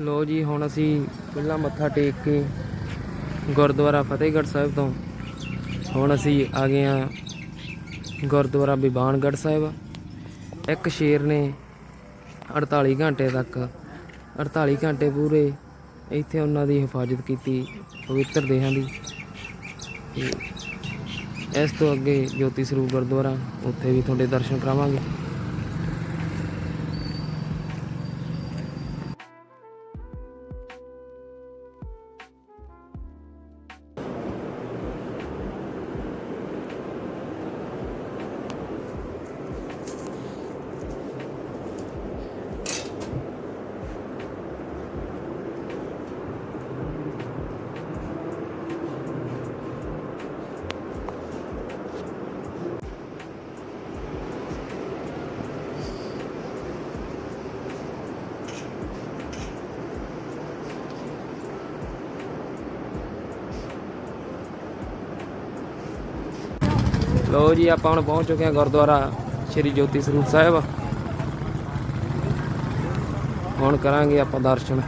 ਲੋ ਜੀ, ਹੁਣ ਅਸੀਂ ਪਹਿਲਾਂ ਮੱਥਾ ਟੇਕ ਕੇ ਗੁਰਦੁਆਰਾ ਫਤਿਹਗੜ੍ਹ ਸਾਹਿਬ ਤੋਂ ਹੁਣ ਅਸੀਂ ਆ ਗਏ ਆ ਗੁਰਦੁਆਰਾ ਬਿਬਾਨਗੜ੍ਹ ਸਾਹਿਬ। ਇੱਕ ਸ਼ੇਰ ਨੇ 48 ਘੰਟੇ ਤੱਕ 48 ਘੰਟੇ ਪੂਰੇ ਇੱਥੇ ਉਹਨਾਂ ਦੀ ਹਿਫਾਜ਼ਤ ਕੀਤੀ ਪਵਿੱਤਰ ਦੇਹਾਂ ਦੀ। ਤੇ ਇਸ ਤੋਂ ਅੱਗੇ ਜੋਤੀ ਸਰੂਪ ਗੁਰਦੁਆਰਾ, ਉੱਥੇ ਵੀ ਤੁਹਾਡੇ ਦਰਸ਼ਨ ਕਰਾਵਾਂਗੇ। ਲੋ ਜੀ, ਆਪਾਂ ਹੁਣ ਪਹੁੰਚ ਚੁੱਕੇ ਹਾਂ ਗੁਰਦੁਆਰਾ ਸ਼੍ਰੀ ਜੋਤੀ ਸਰੂਪ ਸਾਹਿਬ। ਹੁਣ ਕਰਾਂਗੇ ਆਪਾਂ ਦਰਸ਼ਨ।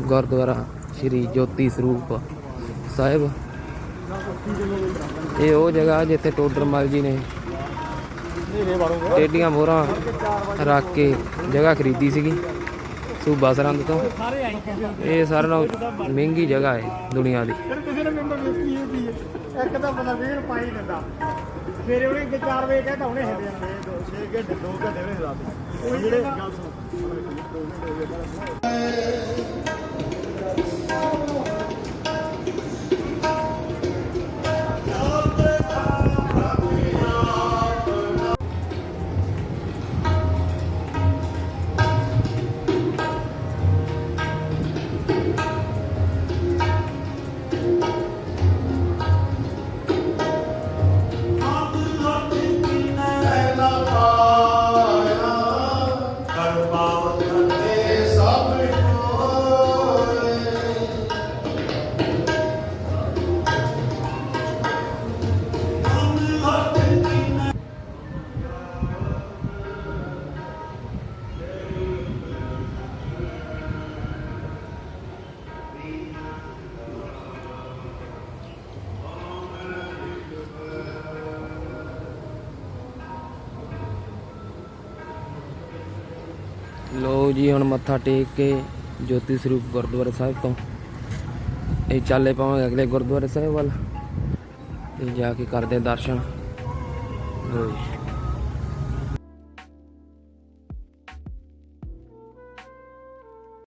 ਗੁਰਦੁਆਰਾ ਸ਼੍ਰੀ ਜੋਤੀ ਸਰੂਪ ਸਾਹਿਬ। ਇਹ ਉਹ ਜਗ੍ਹਾ ਜਿੱਥੇ ਟੋਡਰ ਮਲ ਜੀ ਨੇ ਟੇਡੀਆਂ ਮੋਹਰਾਂ ਰੱਖ ਕੇ ਜਗ੍ਹਾ ਖਰੀਦੀ ਸੀਗੀ, ਸੂਬਾ ਸਰਹੰਦ ਤੋਂ। ਇਹ ਸਾਰਿਆਂ ਨਾਲੋਂ ਮਹਿੰਗੀ ਜਗ੍ਹਾ ਹੈ ਦੁਨੀਆ ਦੀ। ਵੀ। ਇੱਕ ਤਾਂ ਬੰਦਾ ਵੇਲ ਪਾਈ ਦਿੰਦਾ। ਸਵੇਰੇ ਉਹਨੇ 4 ਵਜੇ ਕਹਿੰਦਾ ਹੁਣੇ ਹਿੱਲੇ ਜਾਂਦੇ 6 ਘੰਟੇ 2 ਘੰਟੇ ਉਹਨੇ ਰਾਤ ਉਹ ਜਿਹੜੇ ਗੱਲ ਸੁਣ। ਲੋ ਜੀ, ਹੁਣ ਮੱਥਾ ਟੇਕ ਕੇ ਜੋਤੀ ਸਰੂਪ ਗੁਰਦੁਆਰਾ ਸਾਹਿਬ ਤੋਂ। ਇਹ ਚੱਲੇ ਪਾਵਾਂਗੇ ਅਗਲੇ ਗੁਰਦੁਆਰਾ ਸਾਹਿਬ ਵੱਲ। ਤੇ ਜਾ ਕੇ ਕਰਦੇ ਦਰਸ਼ਨ। ਲਓ ਜੀ।